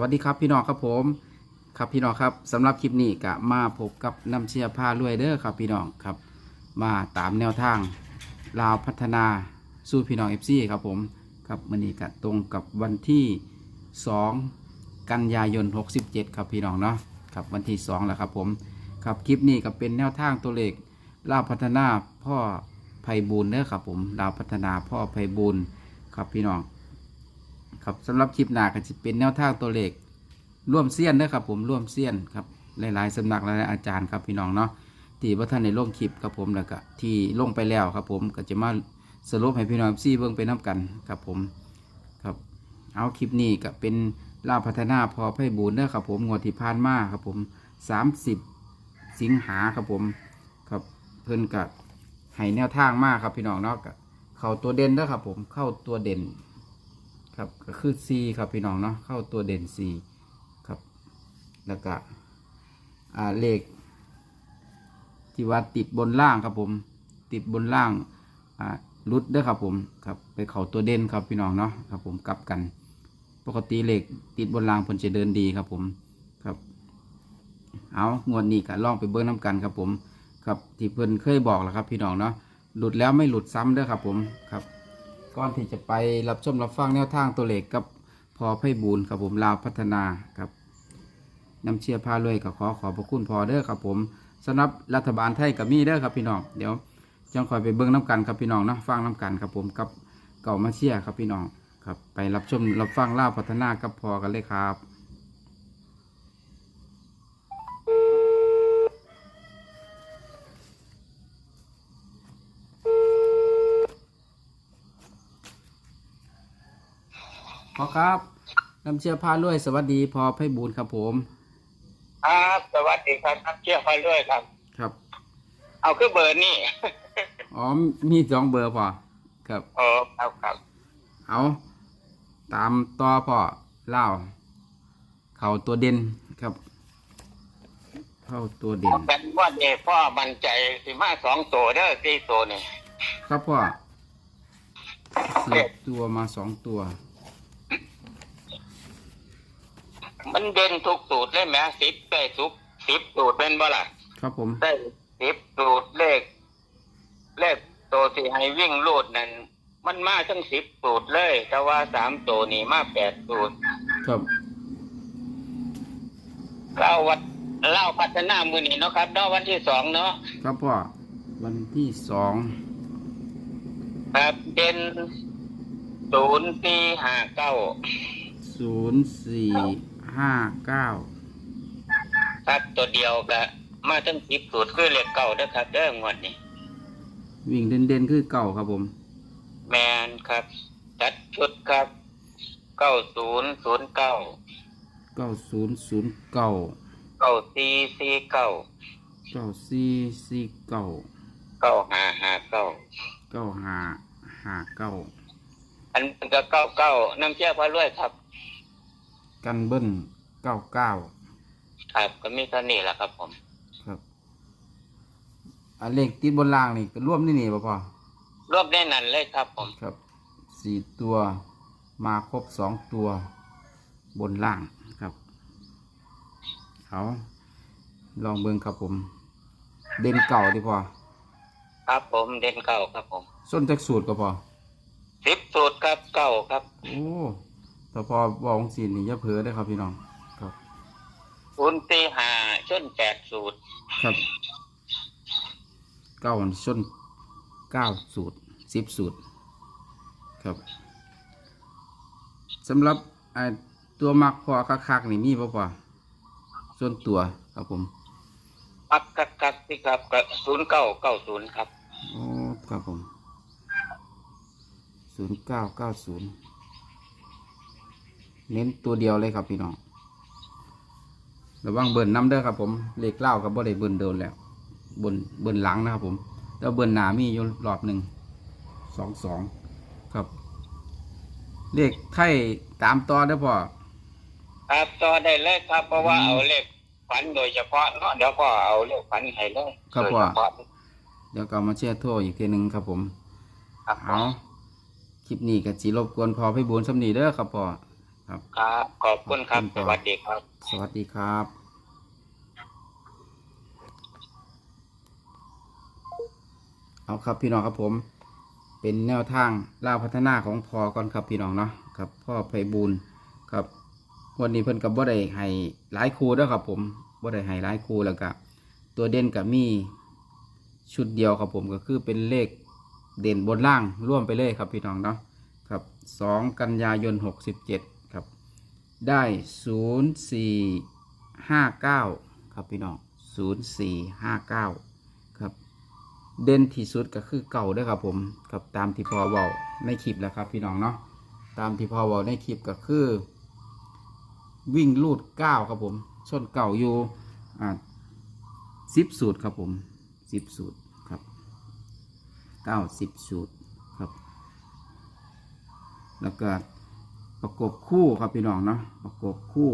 วัสดีครับพี่น้องครับผม ครับพี่น้องครับสำหรับคลิปนี้ก็มาพบกับน้ำเชียร์ผ้ารวยเด้อครับพี่น้องครับ มาตามแนวทางลาวพัฒนาสู้พี่น้องเอฟซีครับผมครับมันนี้ก็ตรงกับวันที่ 2 กันยายน 67 ครับพี่น้องเนาะครับวันที่2แล้วครับผมครับคลิปนี้ก็เป็นแนวทางตัวเลขลาวพัฒนาพ่อไพบูลเด้อครับผมลาวพัฒนาพ่อไพบูลครับพี่น้อง ครับสำหรับคลิปหน้าก็จะเป็นแนวทางตัวเลขร่วมเสี้ยนนะครับผมร่วมเสี้ยนครับหลายๆสำนักหลายๆอาจารย์ครับพี่น้องเนาะที่ว่าท่านในลงคลิปครับผมแล้วก็ที่ลงไปแล้วครับผมก็จะมาสรุปให้พี่น้องซี่เบิ่งไปน้กันครับผมครับเอาคลิปนี้ก็เป็นลาพัฒนาพอไพ่บูนเด้อครับผมงวดที่ผ่านมาครับผม 30 สิงหาครับผมครับเพิ่นกับให้แนวทางมากครับพี่น้องเนาะก็เข้าตัวเด่นเด้อครับผมเข้าตัวเด่น ครับก็คือ C ครับพี่น้องเนาะเข้าตัวเด่น C ครับ แล้วก็อ่าเลขที่ว่าติดบนล่างครับผม ติดบนล่างอ่ารุดด้อครับผมครับไปเข้าตัวเด่นครับพี่น้องเนาะครับผมกลับกัน ปกติเลขติดบนล่างผลจะเดินดีครับผมครับ เอางวดนี้ก็ลองไปเบิ้งน้ำกันครับผม ครับที่เพิ่นเคยบอกแล้วครับพี่น้องเนาะหลุดแล้วไม่หลุดซ้ำเด้อครับผมครับ ก่อนที่จะไปรับชมรับฟังแนวทางตัวเลขกับพอไพบูลครับผมลาวพัฒนาครับน้ำเชียร์พาเลยก็ขอขอบพระคุณพอเด้อครับผมสำหรับรัฐบาลไทยกับมีเด้อครับพี่น้องเดี๋ยวจังคอยไปเบิ้งน้ำกันครับพี่น้องนะฟังน้ำกันครับผมกับเก่ามาเชียร์ครับพี่น้องครับไปรับชมรับฟังลาวพัฒนากับพอกันเลยครับ พอครับนำเชียร์พาลุยสวัสดีพอไพบูลย์ครับผม ครับสวัสดีครับนักเชี่ยวไปด้วยครับ ครับ เอาคือเบอร์นี่ อ๋อมีสองเบอร์พอครับ โอ้ครับครับ เอาตามต่อพอเล่าเข่าตัวเด่นครับ เข้าตัวเด่นเป็นว่าเด็พ่อมั่นใจสิมาสองตัวเด้อสี่ตัวนี่ ครับพ่อเสียบตัวมาสองตัว มันเด่นทุกสูตรเลยแหมสิบได้ทุกสิบสูตรเป็นบ่ล่ะครับผม ได้สิบสูตรเลข เลขตัวที่ให้วิ่งลูดนั่นมันมาทั้งสิบสูตรเลย แต่ว่าสามตัวนี่มาแปดสูตรครับ เล่าวัดเล่าพัฒนามือนี่เนาะครับเนาะวันที่สองเนาะครับพ่อ วันที่สอง ครับเด่นศูนย์สี่ห้าเก้าศูนย์สี่ ห้าเก้าครับตัวเดียวก็มาทั้งสิบสูตรคือเลขเก่าเด้อครับเด้องวดนี้วิ่งเด่นเด่นๆคือเก่าครับผม แมนครับจัดชุดครับเก้าศูนย์ศูนย์เก้าเก้าศูนย์ศูนย์เก้าเก้าสี่สี่เก้าเก้าสี่สี่เก้าเก้าห้าห้าเก้าเก้าห้าห้าเก้าอันนั้นก็เก้าเก้าน้ำเชื่อพระรวยครับ กันเบิ้ลเก้าเก้าครับก็มีเท่านี้แหละครับผม ครับอันเลขติดบนล่างนี่ก็ร่วมนี่นี่ป่ะพ่อรวบได้นั่นเลยครับผม ครับสี่ตัวมาครบสองตัวบนล่างครับเอาลองเบิ้งครับผม เด่นเก่าดีพอครับผมเด่นเก้าครับผม ส้นจากสูตรก็พอสิบสูตรครับเก้าครับ โอ้ แต่พอบอกสีนี่อย่าเผลอได้อครับพี่น้อง ครับ ศูนย์สี่ห้าชนแปดสูตรครับเก้าอันส้นเก้าสูตรสิบสูตร ครับสำหรับไอ้ตัวมักพอคักๆนี่มีป่ะพอส่วนตัวครับผมปักกักกักที่ครับก็ศูนย์เก้าเก้าศูนย์ครับ โอ้ครับผมศูนย์เก้าเก้าศูนย์ เน้นตัวเดียวเลยครับพี่น้องระวังเบิ่นน้ำเด้อครับผมเลขเล่ากับบ่ได้เบิ่นเดินแล้วเบิ่นเบิ่นหลังนะครับผมแต่เบิ่นหนามีอยู่รอบหนึ่งสองสองครับเลขไทยตามต่อได้อพ่อครับต่อได้เลยครับ เพราะว่าอืมเอาเลขฝันโดยเฉพาะเนาะเดี๋ยวก็เอาเลขฝันให้เลยครับโดยพ่อเฉพาะเดี๋ยวก็เอามาแชร์โทรอีกทีหนึ่งครับผมครับผเอามคลิปนี้ก็สีรบกวนพอพี่บุญสำนีเด้อครับพ่อ ครับ ครับขอบคุณครับขอบคุสณครับ วัสดีครับ สวัสดีครับ เอาครับพี่น้องครับผม เป็นแนวทางล่าวพัฒนาของพอก่อนครับพี่น้องเนาะครับพ่อไพบูลย์ครับวันนี้เพิ่นกับบ่ได้ให้หลายครูเด้อครับผมบ่ได้ให้หลายครูแล้วก็ตัวเด่นกับมีชุดเดียวครับผมก็คือเป็นเลขเด่นบนล่างร่วมไปเลยครับพี่น้องเนาะครับสองกันยายนหกสิบเจ็ดครับ ได้ศูนย์สี่ห้าเก้าครับพี่น้องศูนย์สี่ห้าเก้าครับ เด่นที่สุดก็คือเก่าด้วยครับผมกับตามที่พอเว้าในคลิปแหล้วครับพี่น้องเนาะตามที่พอเว้าในคลิปก็คือ วิ่งลูดเก้าครับผมส้นเก่าอยู่อ่าสิบสูตรครับผมสิบสูตรครับเก้าสิบสูตรครับ แล้วก็ ประกบคู่ครับพี่น้องเนาะประกบคู่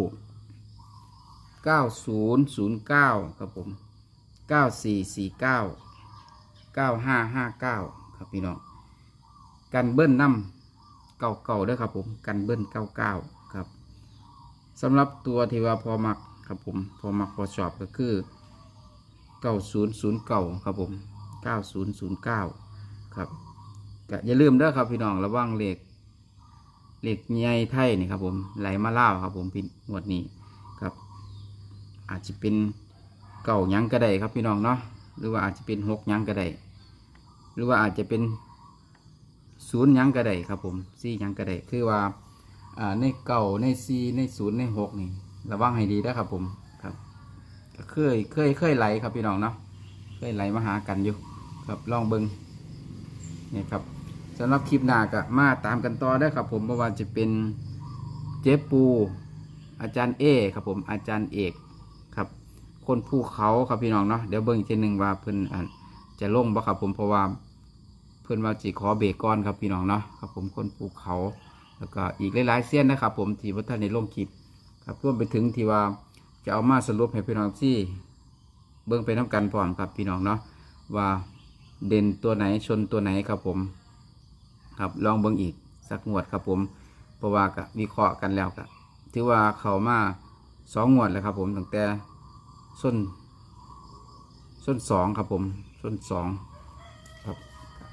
เก้าศูนย์ศูนย์เก้าครับผมเก้าสี่สี่เก้าเก้าห้าห้าเก้าครับพี่น้อง กันเบิ้ลน้ำเก่าเก่าๆด้วยครับผม กันเบิ้ลเก้าเก้าครับสำหรับตัวที่ว่าพอมักครับผม พอมักพอชอบก็คือเก้าศูนย์ศูนย์เก้าครับผมเก้าศูนย์ศูนย์เก้าครับอย่าลืมเด้อครับพี่น้องระวังเลข เหลขใหญ่ไทยนี่ครับผมไหลมาเล่าครับผมพี่งวดนี้ครับ อาจจะเป็นเก่ายังก็ได้ครับพี่น้องเนาะหรือว่าอาจจะเป็นหกยังก็ได้หรือว่าอาจจะเป็นศูนย์ยังก็ได้ครับผมสี่ยังก็ได้คือว่าในเก่าในสี่ในศูนย์ในหกนี่ระวังให้ดีนะครับผมครับเคยเคยเคยไหลครับพี่น้องเนาะเคยไหลมาหากันอยู่ครับลองเบิงนี่ครับำหรับคลิปหน้าก็มาตามกันต่อได้ครับผมเพราะว่าจะเป็นเจ๊ปู อาจารย์เอครับผมอาจารย์เอกครับ คนภูเขาครับพี่น้องเนาะเดี๋ยวเบิ่งอีกทีหนึ่งว่าเพิ่นอ่าจะลงบ่ครับผมเพราะว่าเพิ่อนว่าจีขอเบรกก่อนครับพี่น้องเนาะครับผมคนภูเขา แล้วก็อีกหลายๆเส้นนะครับผมที่ว่าท่านในลงคลิปครับรวมไปถึงที่ว่าจะเอามาสรุปให้พี่น้องที่เบิ่งไปน้กันพร้อมครับพี่น้องเนาะว่าเด่นตัวไหนชนตัวไหนครับผม ครับลองเบิ่งอีกสักงวดครับผมเพราะว่าก็วิเคราะห์กันแล้วก็ถือว่าเขามาสองงวดแล้วครับผมตั้งแต่ส้น ส้นสองครับผมส้นสองครับ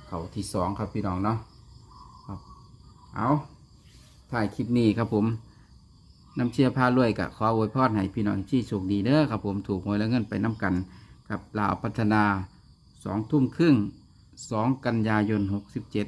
เขาที่สองครับพี่น้องเนาะครับเอาถ่ายคลิปนี้ครับผมน้ำเชียร์พารวยกะขออวยพรให้พี่น้องที่โชคดีเด้อครับผมถูกหวยแล้วเงินไปน้ำกันกับลาวพัฒนาสองทุ่มครึ่งสองกันยายนหกสิบเจ็ด